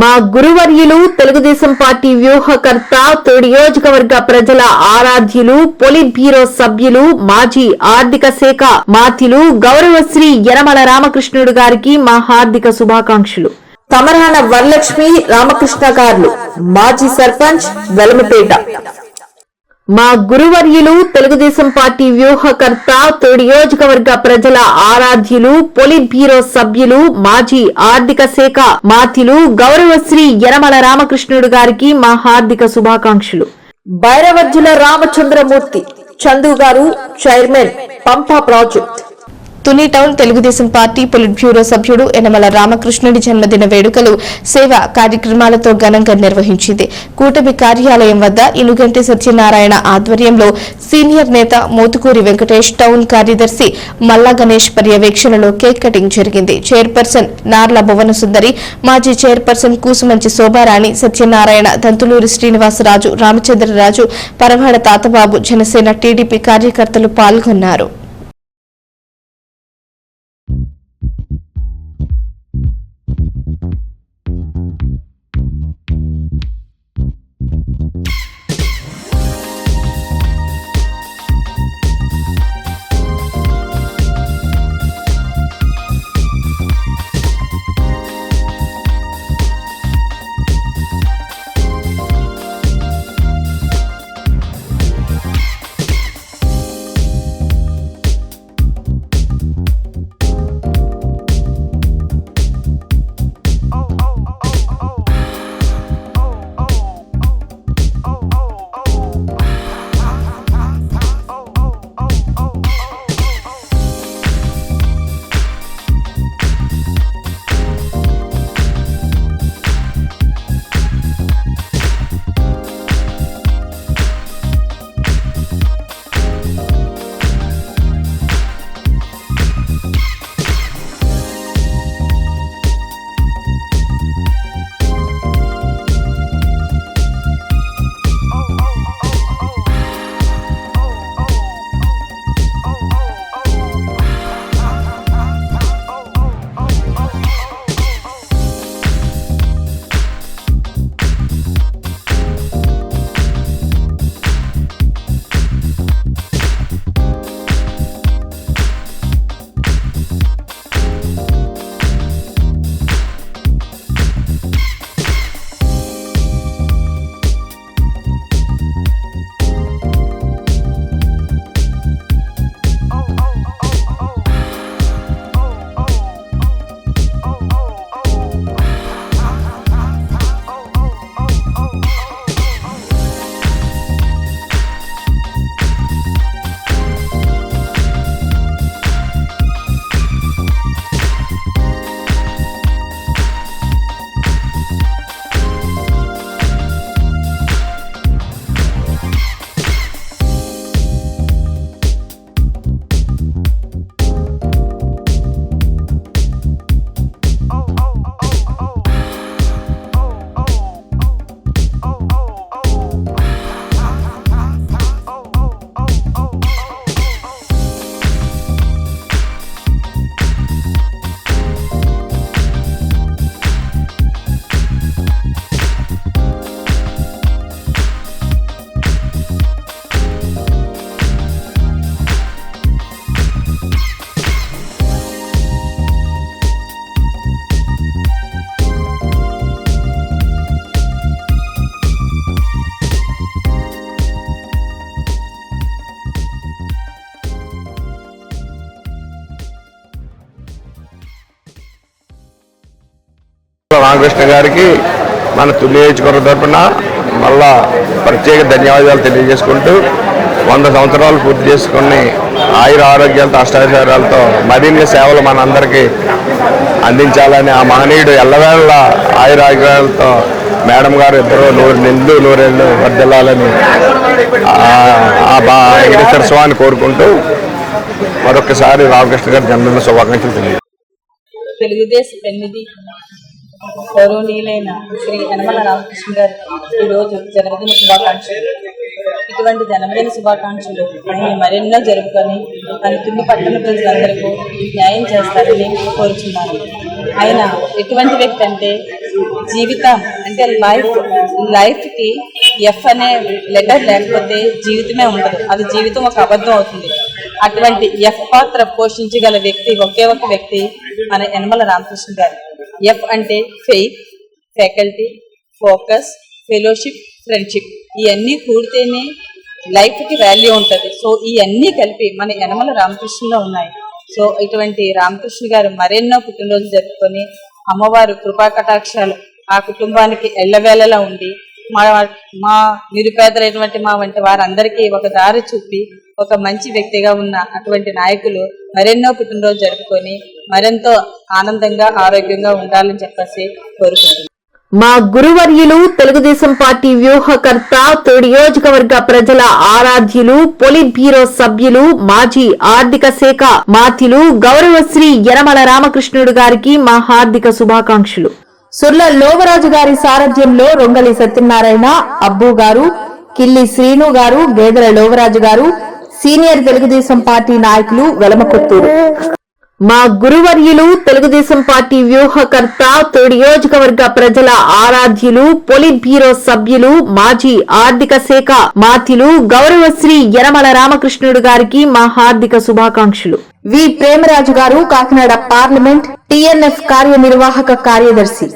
మా గురువర్యులు తెలుగుదేశం పార్టీ వ్యూహకర్త నియోజకవర్గ ప్రజల ఆరాధ్యులు పొలిట్ బ్యూరో సభ్యులు మాజీ ఆర్థిక శాఖ మాతిలు గౌరవశ్రీ యనమల రామకృష్ణుడు గారికి మా హార్దిక శుభాకాంక్షలు. తమరాన వరలక్ష్మి రామకృష్ణ గారు మాజీ సర్పంచ్ వెలమపేట. మా గురువర్యులు తెలుగుదేశం పార్టీ వ్యూహకర్త నియోజకవర్గ ప్రజల ఆరాధ్యులు పొలిట్ బ్యూరో సభ్యులు మాజీ ఆర్థిక శాఖ మాతిలు గౌరవశ్రీ యనమల రామకృష్ణుడు గారికి మా హార్దిక శుభాకాంక్షలు. భైరవజ్జుల రామచంద్రమూర్తి చందు గారు chairman Pampa project. Tuni town Telugu Desam party politburo సభ్యుడు యనమల రామకృష్ణుడి జన్మదిన వేడుకలు సేవా కార్యక్రమాలతో ఘనంగా నిర్వహించింది. కూటమి కార్యాలయం వద్ద ఇనుగంటి సత్యనారాయణ ఆధ్వర్యంలో సీనియర్ నేత మోతుకూరి వెంకటేష్ టౌన్ కార్యదర్శి మల్లా గణేష్ పర్యవేక్షణలో కేక్ కటింగ్ జరిగింది. చైర్పర్సన్ నార్ల భువన సుందరి మాజీ చైర్పర్సన్ కూసుమంచి శోభారాణి సత్యనారాయణ దంతులూరి శ్రీనివాసరాజు రామచంద్రరాజు పరవాడ తాతబాబు జనసేన టీడీపీ కార్యకర్తలు పాల్గొన్నారు. రామకృష్ణ గారికి మన తుల్లియోజకవర్గ తరపున మళ్ళా ప్రత్యేక ధన్యవాదాలు తెలియజేసుకుంటూ వంద సంవత్సరాలు పూర్తి చేసుకుని ఆయుర ఆరోగ్యాలతో అష్టాచారాలతో మరిన్ని సేవలు మనందరికీ అందించాలని ఆ మహనీయుడు ఎల్లవేళ ఆయుర ఆరోగ్యాలతో మేడం గారు ఇద్దరు నూరు నిండు నూరేళ్ళు వర్దిల్లాలని ఆ- బా వెంకటేశ్వర స్వామిని కోరుకుంటూ మరొకసారి రామకృష్ణ గారి జన్మదిన శుభాకాంక్షలు తెలియదు తెలుగుదేశం గౌరవనీయులైన శ్రీ యనమల రామకృష్ణ గారు ఈరోజు జన్మదిన శుభాకాంక్షలు. ఇటువంటి జన్మదిన శుభాకాంక్షలు ఆయన మరెన్నో జరుపుకొని తన తుల్లి పట్టణ ప్రజలందరికీ న్యాయం చేస్తారని కోరుచున్నాను. ఆయన ఎటువంటి వ్యక్తి అంటే జీవితం అంటే లైఫ్ లైఫ్కి ఎఫ్ అనే లెటర్ లేకపోతే జీవితమే ఉండదు. అది జీవితం ఒక అబద్ధం అవుతుంది. అటువంటి ఎఫ్ పాత్ర పోషించగల వ్యక్తి ఒకే ఒక వ్యక్తి మన యనమల రామకృష్ణ గారు. ఎఫ్ అంటే faith faculty focus fellowship friendship ఇవన్నీ కూడితేనే లైఫ్కి వాల్యూ ఉంటుంది. సో ఇవన్నీ కలిపి మన యనమల రామకృష్ణలో ఉన్నాయి. సో ఇటువంటి రామకృష్ణ గారు మరెన్నో పుట్టినరోజులు జరుపుకొని అమ్మవారు కృపా కటాక్షాలు ఆ కుటుంబానికి ఎల్లవేళలా ఉండి మా మా నిరుపేదలైనటువంటి మా వంటి వారందరికీ ఒక దారి చూపి ఒక మంచి వ్యక్తిగా ఉన్న అటువంటి నాయకులు మరెన్నో పుట్టినరోజు జరుపుకొని మరెంతో ఆనందంగా ఆరోగ్యంగా ఉండాలని చెప్పేసి కోరుకుంటున్నాను. మా గురువర్యులు తెలుగుదేశం పార్టీ వ్యూహకర్త తొడి నియోజకవర్గ ప్రజల ఆరాధ్యులు పొలిట్ బ్యూరో సభ్యులు మాజీ ఆర్థిక శాఖ మాత్యులు గౌరవశ్రీ యనమల రామకృష్ణుడు గారికి మా హార్దిక శుభాకాంక్షలు. సుర్ల లోవరాజు గారి సారథ్యంలో రొంగలి సత్యనారాయణ అబ్బు గారు కిల్లి శ్రీను గారు గేదెల లోవరాజు గారు సీనియర్ తెలుగుదేశం పార్టీ నాయకులు వెలమకొత్తూరు. మా గురువర్యులు తెలుగుదేశం పార్టీ వ్యూహకర్త నియోజకవర్గ ప్రజల ఆరాధ్యులు పొలిట్ బ్యూరో సభ్యులు మాజీ ఆర్థిక శాఖ మాత్యులు గౌరవశ్రీ యనమల రామకృష్ణుడు గారికి మా హార్దిక శుభాకాంక్షలు. వి. ప్రేమరాజు గారు కాకినాడ పార్లమెంట్ టిఎన్ఎఫ్ కార్యనిర్వాహక కార్యదర్శి.